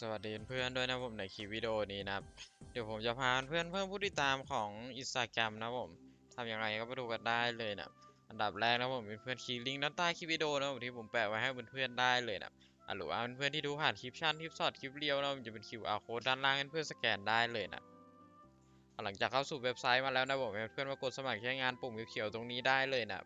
สวัสดีเพื่อนด้วยนะผมในคลิปวิดีโอนี้นะครับ เดี๋ยวผมจะพาเพื่อนเพิ่มผู้ติดตามของ Instagram นะผมทำยังไงก็ไปดูกันได้เลยนะอันดับแรกนะผมเป็นเพื่อนคลิกลิงก์ด้านใต้คลิปวิดีโอนะผมที่ผมแปะไว้ให้เพื่อนๆได้เลยนะอะหรือว่าเพื่อนๆที่ดูผ่านคลิปชั่นคลิปช็อตคลิปเรียวนะมันจะเป็น QR code ด้านล่างให้เพื่อนสแกนได้เลยนะหลังจากเข้าสู่เว็บไซต์มาแล้วนะผมให้เพื่อนมากดสมัครใช้งานปุ่มเขียวตรงนี้ได้เลยนะ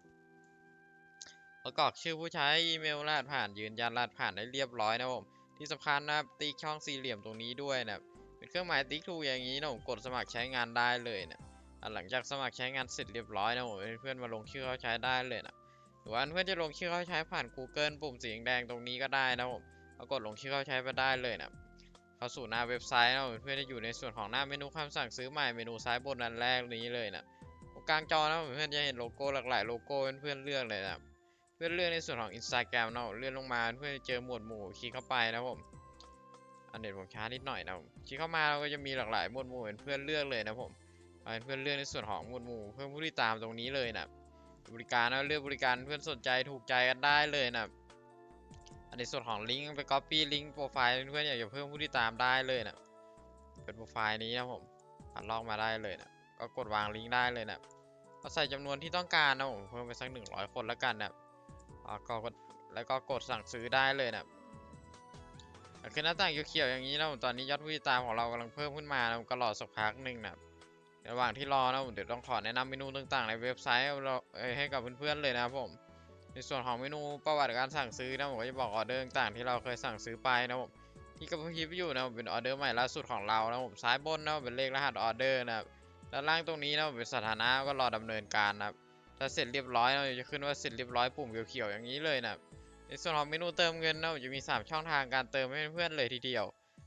แล้วกอกชื่อผู้ใช้อีเมลรหัสผ่านยืนยันรหัสผ่านได้เรียบร้อยนะผม ที่สำคัญนะครับติ๊กช่องสี่เหลี่ยมตรงนี้ด้วยนะเป็นเครื่องหมายติ๊กถูกอย่างนี้นะผมกดสมัครใช้งานได้เลยนะอะหลังจากสมัครใช้งานเสร็จเรียบร้อยนะผมเพื่อนมาลงชื่อเข้าใช้ได้เลยนะหรือว่าเพื่อนจะลงชื่อเข้าใช้ผ่าน Google ปุ่มสีแดงตรงนี้ก็ได้นะผมแล้วกดลงชื่อเข้าใช้ไปได้เลยนะเข้าสู่หน้าเว็บไซต์นะผมเพื่อนจะอยู่ในส่วนของหน้าเมนูคำสั่งซื้อใหม่เมนูซ้ายบนอันแรกนี้เลยนะกลางจอนะผมเพื่อนจะเห็นโลโก้หลากหลายโลโก้เพื่อนๆเลือกเลยนะ พื่อนเลื่อกในส่วนของ Instagram เนาะเลื่อนลงมาเพื่อเจอหมวดหมู่คลิกเข้าไปนะผมอันเน็ตผมช้านิดหน่อยนะผมคลิกเข้ามาเราก็จะมีหลากหลายหมวดหมู่เป็นเพื่อนเลือกเลยนะผมเป็นเพื่อนเลือกในส่วนของหมวดหมู่ เพื่อนผู้ติดตามตรงนี้เลยนะบริการนะเลือกบริการเพื่อนสนใจถูกใจกันได้เลยนะอันในส่วนของลิงก์ไป copy ลิงก์โปรไฟล์เพื่อนอยากจะเพิ่มผู้ติดตามได้เลยนะเป็นโปรไฟล์นี้นะผมอัดลอกมาได้เลยนะก็กดวางลิงก์ได้เลยนะก็ใส่จำนวนที่ต้องการนะผมเพิ่มไปสัก100 คนแล้วกันนะ แล้วก็กดแล้วก็กดสั่งซื้อได้เลยนะคือหน้าต่างเขียวๆอย่างนี้นะผมตอนนี้ยอดผู้ติดตามของเรากำลังเพิ่มขึ้นมานะผมก็รอสักพักหนึ่งนะระหว่างที่รอนะผมเดี๋ยวต้องขอแนะนำเมนูต่างๆ ในเว็บไซต์เราให้กับเพื่อนๆเลยนะครับผม ในส่วนของเมนูประวัติการสั่งซื้อนะผมก็จะบอกออเดอร์ต่างๆที่เราเคยสั่งซื้อไปนะผมที่กำลังคิดอยู่นะผมเป็นออเดอร์ใหม่ล่าสุดของเรานะผมซ้ายบนนะเป็นเลขรหัสออเดอร์นะครับด้านล่างตรงนี้นะเป็นสถานะก็รอดำเนินการนะครับ ถ้าเสร็จเรียบร้อยเราจะขึ้นว่าเสร็จเรียบร้อยปุ่มเขียวๆอย่างนี้เลยนะในส่วนของเมนูเติมเงินเนะจะมี 3 ช่องทางการเติมให้เพื่อนๆเลยทีเดียว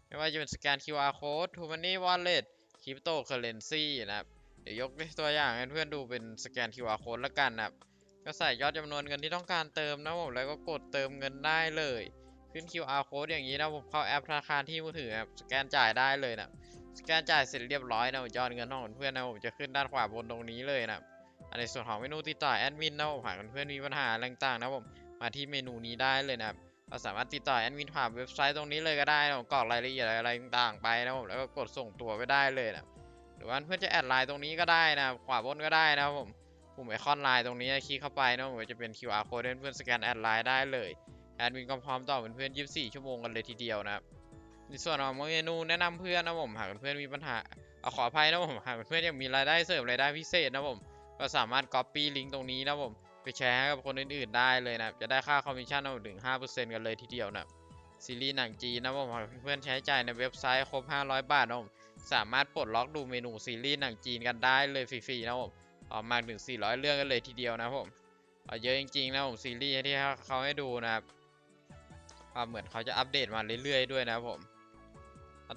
ไม่ว่าจะเป็นสแกน QR code t o Money Wallet Cryptocurrency นะครับเดี๋ยวยกตัวอย่างให้เพื่อนดูเป็นสแกน QR code ละกันนะครับก็ใส่ยอดจำนวนเงินที่ต้องการเติมนะผมแล้วก็กดเติมเงินได้เลย ขึ้น QR code อย่างนี้นะผมเข้าแอปธนาคารที่มือถือครับสแกนจ่ายได้เลยนะสแกนจ่ายเสร็จเรียบร้อยนะยอดเงินของเพื่อนนะผมจะขึ้นด้านขวาบนตรงนี้เลยนะอัน ในส่วนของเมนูติดต่อแอดมินนะผมหากเพื่อนมีปัญหาต่างๆนะผมมาที่เมนูนี้ได้เลยนะครับเราสามารถติดต่อแอดมินผ่านเว็บไซต์ตรงนี้เลยก็ได้นะผมกรอกรายละเอียดอะไรต่างๆไปนะผมแล้วก็กดส่งตัวไปได้เลยนะหรือว่าเพื่อนจะแอดไลน์ตรงนี้ก็ได้นะขวาบนก็ได้นะผมปุ่มไอคอนไลน์ตรงนี้คลิกเข้าไปนะผมจะเป็น QR code เพื่อนสแกนแอดไลน์ได้เลยแอดมินก็พร้อมตอบเพื่อนๆ24 ชั่วโมงกันเลยทีเดียวนะครับในส่วนของเมนูแนะนำเพื่อนนะผมหากเพื่อนมีปัญหาขออภัยนะผมหากเพื่อนยากมีรายได้เสริมรายได้พิเศษนะผม ก็สามารถ Copy ลิงก์ตรงนี้นะผมไปแชร์ให้กับคนอื่นๆได้เลยนะจะได้ค่าคอมมิชชั่นถึง 5%กันเลยทีเดียวนะซีรีส์หนังจีนนะผมเพื่อนๆใช้จ่ายในเว็บไซต์ครบ 500 บาทนะผมสามารถปลดล็อกดูเมนูซีรีส์หนังจีนกันได้เลยฟรีๆนะผมออกมาถึง 400 เรื่องกันเลยทีเดียวนะผมเเยอะจริงๆนะผมซีรีส์ที่เขาให้ดูนะครับความเหมือนเขาจะอัปเดตมาเรื่อยๆด้วยนะผม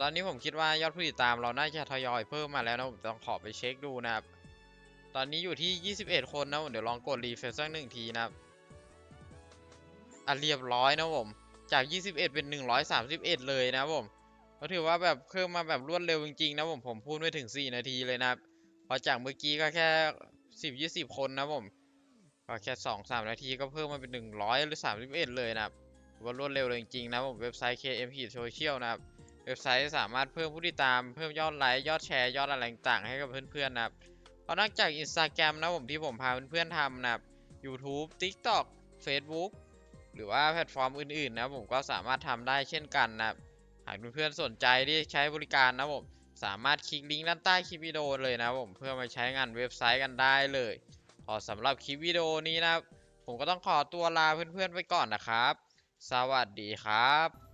ตอนนี้ผมคิดว่ายอดผู้ติดตามเราน่าจะทยอยเพิ่มมาแล้วนะผมต้องขอไปเช็คดูนะครับ ตอนนี้อยู่ที่ 21 คนนะผมเดี๋ยวลองกดรีเฟรชสักหนึ่งทีนะครับอะเรียบร้อยนะผม จาก 21 เป็น 131 เลยนะครับผมก็ถือว่าแบบเพิ่มมาแบบรวดเร็วจริงๆนะผมผมพูดไม่ถึง 4 นาทีเลยนะครับพอจากเมื่อกี้ก็แค่ 10 20 คนนะผมก็แค่ 2-3 นาทีก็เพิ่มมาเป็น 100 หรือ 31 เลยนะครับว่ารวดเร็วเลยจริงๆนะผมเว็บไซต์ KM Social นะครับเว็บไซต์สามารถเพิ่มผู้ติดตามเพิ่มยอดไลค์ยอดแชร์ยอดอะไรต่างๆให้กับเพื่อนๆนะครับ เพราะนอกจาก Instagram นะผมที่ผมพาเพื่อนๆทำนะครับ YouTube TikTok Facebook หรือว่าแพลตฟอร์มอื่นๆนะผมก็สามารถทำได้เช่นกันนะหากเพื่อนๆสนใจที่ใช้บริการนะผมสามารถคลิกลิงก์ด้านใต้คลิปวิดีโอเลยนะผมเพื่อมาใช้งานเว็บไซต์กันได้เลยพอสำหรับคลิปวิดีโอนี้นะผมก็ต้องขอตัวลาเพื่อนๆไปก่อนนะครับ สวัสดีครับ